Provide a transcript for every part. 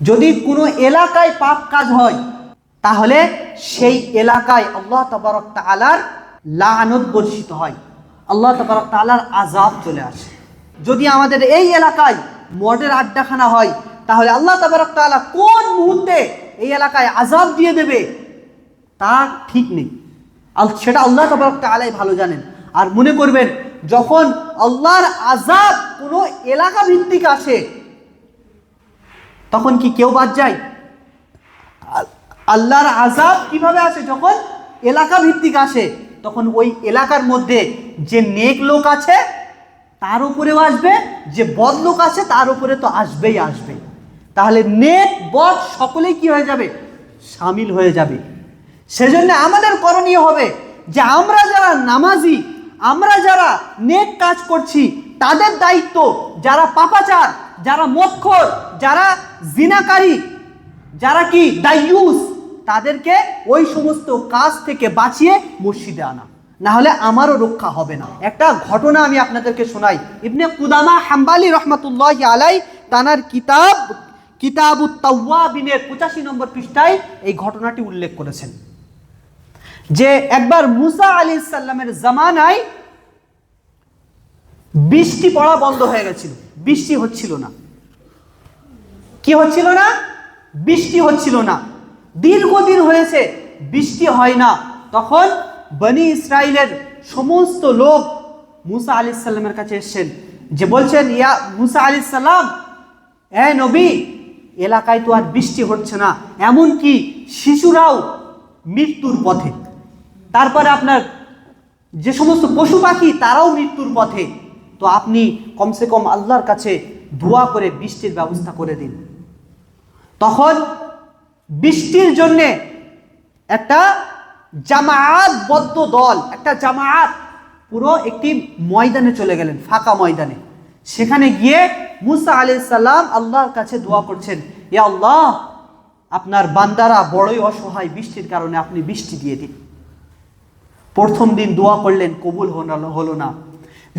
যদি কোনো এলাকায় পাপ কাজ হয়, তাহলে সেই এলাকায় আল্লাহ তবরক তালার লানত বর্ষিত হয়। আল্লাহ তবরক তালার আজাব চলে আসে। যদি আমাদের এই এলাকায় মদের আড্ডাখানা হয়, তাহলে আল্লাহ তবরক তালা কোন মুহূর্তে এই এলাকায় আজাব দিয়ে দেবে, তা ঠিক নেই। আল সেটা আল্লাহ তবরক তালাই ভালো জানেন। আর মনে করবেন, যখন আল্লাহর আজাব কোনো এলাকা ভিত্তিক আসে তখন কি কেউ বাদ যায়? আল্লাহর আজাব কীভাবে আসে? যখন এলাকা ভিত্তিক আসে, তখন ওই এলাকার মধ্যে যে নেক লোক আছে, তার উপরেও আসবে, যে বদ লোক আছে, তার উপরে তো আসবেই আসবে। তাহলে নেক, বদ সকলেই কি হয়ে যাবে? সামিল হয়ে যাবে। সেজন্য আমাদের করণীয় হবে যে আমরা যারা নামাজি, আমরা যারা নেক কাজ করছি, তাদের দায়িত্ব যারা পাপাচার যারা মক্ষর যারা জিনাকারী, যারা কি দায়ুস, তাদেরকে ওই সমস্ত কাজ থেকে বাঁচিয়ে মসজিদে আনা। না হলে আমারও রক্ষা হবে না। একটা ঘটনা আমি আপনাদেরকে শোনাই। ইবনে কুদামা হাম্বালি রহমাতুল্লাহ আলাই তানার কিতাব কিতাবু তাওয়াবিনের পঁচাশি নম্বর পৃষ্ঠায় এই ঘটনাটি উল্লেখ করেছেন। যে একবার মুসা আলী সাল্লামের জামানায় বৃষ্টি পড়া বন্ধ হয়ে গেছিল। বৃষ্টি হচ্ছিল না। কি হচ্ছিল না? বৃষ্টি হচ্ছিল না। দীর্ঘদিন হয়েছে, বৃষ্টি হয় না। তখন বনি ইসরায়েলের সমস্ত লোক মুসা আলি সাল্লামের কাছে এসছেন যে বলছেন, ইয়া মুসা আলি সাল্লাম এ নবী, এলাকায় তো আর বৃষ্টি হচ্ছে না। এমন কি শিশুরাও মৃত্যুর পথে। তারপরে আপনার যে সমস্ত পশু পাখি, তারাও মৃত্যুর পথে। তো আপনি কমসে কম আল্লাহর কাছে দোয়া করে বৃষ্টির ব্যবস্থা করে দিন। তখন বৃষ্টির জন্যে একটা জামায়াতবদ্ধ দল, একটা জামায়াত পুরো একটি ময়দানে চলে গেলেন, ফাঁকা ময়দানে। সেখানে গিয়ে মুসা আলি সাল্লাম আল্লাহর কাছে দোয়া করছেন, ইয়া আল্লাহ, আপনার বান্দারা বড়ই অসহায় বৃষ্টির কারণে আপনি বৃষ্টি দিয়ে দিন। প্রথম দিন দোয়া করলেন, কবুল হলো না।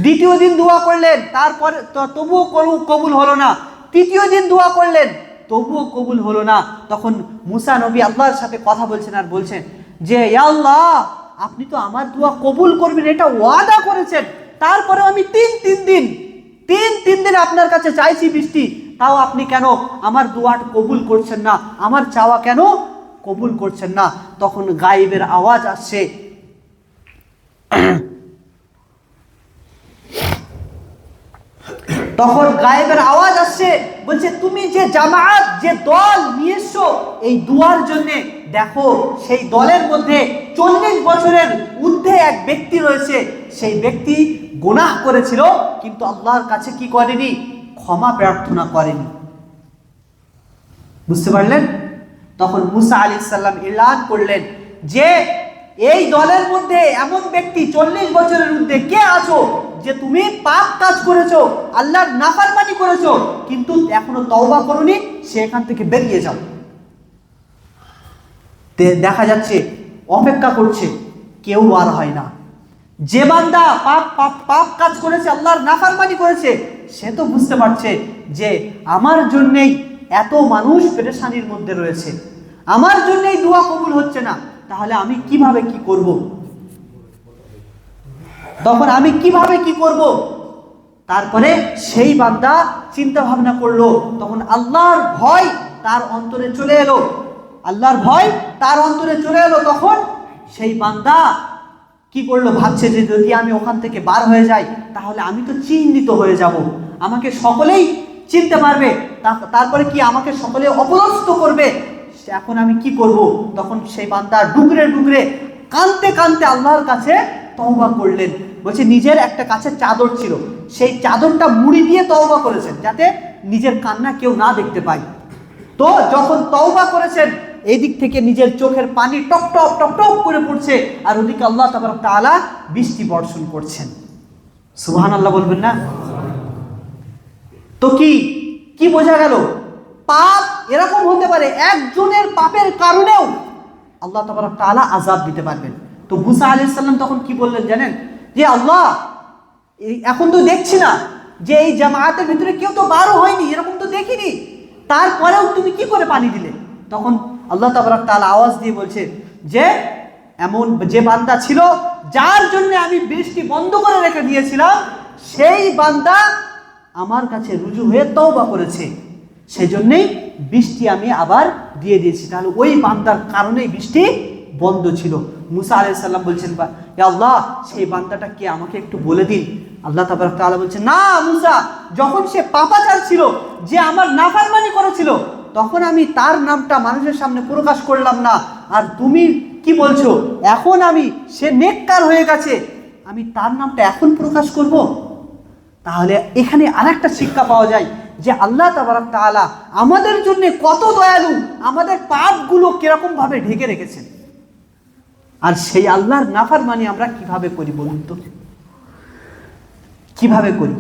দ্বিতীয় দিন দোয়া করলেন, তারপরে তবুও কবু- কবুল হলো না। তৃতীয় দিন দোয়া করলেন, তবুও কবুল হলো না। তখন মুসা নবী আল্লাহর সাথে কথা বলছেন আর বলছেন যে, "ইয়া আল্লাহ, আপনি তো আমার দোয়া কবুল করবেন, এটা ওয়াদা করেছেন। তারপরে আমি তিন তিন দিন, তিন তিন দিন আপনার কাছে চাইছি বৃষ্টি, তাও আপনি কেন আমার দোয়াটা কবুল করছেন না? আমার চাওয়া কেন কবুল করছেন না? তখন গায়েবের আওয়াজ আসছে। তখন গায়েবের আওয়াজ আসছে, বলছে, তুমি যে জামাত যে দল নিয়ে এসছো, এই দুয়ার জন্য দেখো, সেই দলের মধ্যে চল্লিশ বছরের ঊর্ধ্বে এক ব্যক্তি রয়েছে। সেই ব্যক্তি গুনাহ করেছিল, কিন্তু আল্লাহর কাছে কি করেনি? ক্ষমা প্রার্থনা করেনি। বুঝতে পারলেন? তখন মুসা আলী সাল্লাম এলান করলেন যে এই দলের মধ্যে এমন ব্যক্তি চল্লিশ বছরের ঊর্ধ্বে কে আছো যে তুমি পাপ কাজ করেছ, আল্লাহর নাফারমানি করেছ, কিন্তু এখনও তওবা করনি সেখান থেকে বেরিয়ে যাও। দেখা যাচ্ছে, অপেক্ষা করছে, কেউ আর হয় না। যে বান্দা পাপ পাপ পাপ কাজ করেছে, আল্লাহর নাফারমানি করেছে, সে তো বুঝতে পারছে যে আমার জন্যেই এত মানুষ পেরেশানির মধ্যে রয়েছে। আমার জন্যেই দোয়া কবুল হচ্ছে না। তাহলে আমি কীভাবে কি করব? তখন আমি কীভাবে কি করব? তারপরে সেই বান্দা চিন্তা ভাবনা করল। তখন আল্লাহর ভয় তার অন্তরে চলে এলো। আল্লাহর ভয় তার অন্তরে চলে এলো। তখন সেই বান্দা কি করল? ভাবছে যে যদি আমি ওখান থেকে বার হয়ে যাই, তাহলে আমি তো চিহ্নিত হয়ে যাব। আমাকে সকলেই চিনতে পারবে। তারপরে কি আমাকে সকলে অপদস্থ করবে? এখন আমি কি করব? তখন সেই বান্দা ডুগরে ডুগরে কানতে কানতে আল্লাহর কাছে তওবা করলেন। বলছে, নিজের একটা কাছে চাদর ছিল। সেই চাদরটা মুড়ি দিয়ে তওবা করেছেন, যাতে নিজের কান্না কেউ না দেখতে পায়। তো যখন তওবা করেছেন এই দিক থেকে নিজের চোখের পানি টপ টপ টপ টপ করে পড়ছে আর ওদিকে আল্লাহ তাবারক তাআলা বৃষ্টি বর্ষণ করছেন। সুহান আল্লাহ বলবেন না? তো কি কি বোঝা গেল? পাপ এরকম হতে পারে একজনের পাপের কারণেও আল্লাহ তাবারক তাআলা আজাব দিতে পারবেন। তো মুসা আলাইহিস সালাম তখন কি বললেন জানেন? যে আল্লাহ এখন তো দেখছি না যে এই জামায়াতের ভিতরে কেউ তো বারো হয়নি, এরকম তো দেখিনি। তারপরেও তুমি কি করে পানি দিলে? তখন আল্লাহ তাবারাক তাআলা আওয়াজ দিয়ে বলছে যে, এমন যে বান্দা ছিল, যার জন্য আমি বৃষ্টি বন্ধ করে রেখে দিয়েছিলাম, সেই বান্দা আমার কাছে রুজু হয়ে তওবা করেছে। সেজন্যই বৃষ্টি আমি আবার দিয়ে দিয়েছি। তাহলে ওই বান্দার কারণেই বৃষ্টি বন্ধ ছিল। মুসা আলাইসাল্লাম বলছেন, বা আল্লাহ, সেই বান্দাটা কে, আমাকে একটু বলে দিন। আল্লাহ তাবার তাআলা বলছেন, না মুসা, যখন সে পাপাচার ছিল, যে আমার নাফারমানি করেছিল, তখন আমি তার নামটা মানুষের সামনে প্রকাশ করলাম না। আর তুমি কি বলছো? এখন আমি, সে নেককার হয়ে গেছে। আমি তার নামটা এখন প্রকাশ করব? তাহলে এখানে আরেকটা শিক্ষা পাওয়া যায়। যে আল্লাহ তাবারাক তালা আমাদের জন্য কত দয়ালু, আমাদের পাপগুলো কীরকম ভাবে ঢেকে রেখেছেন? আর সেই আল্লাহর নাফার মানি আমরা কীভাবে করি বলুন তো? কীভাবে করি?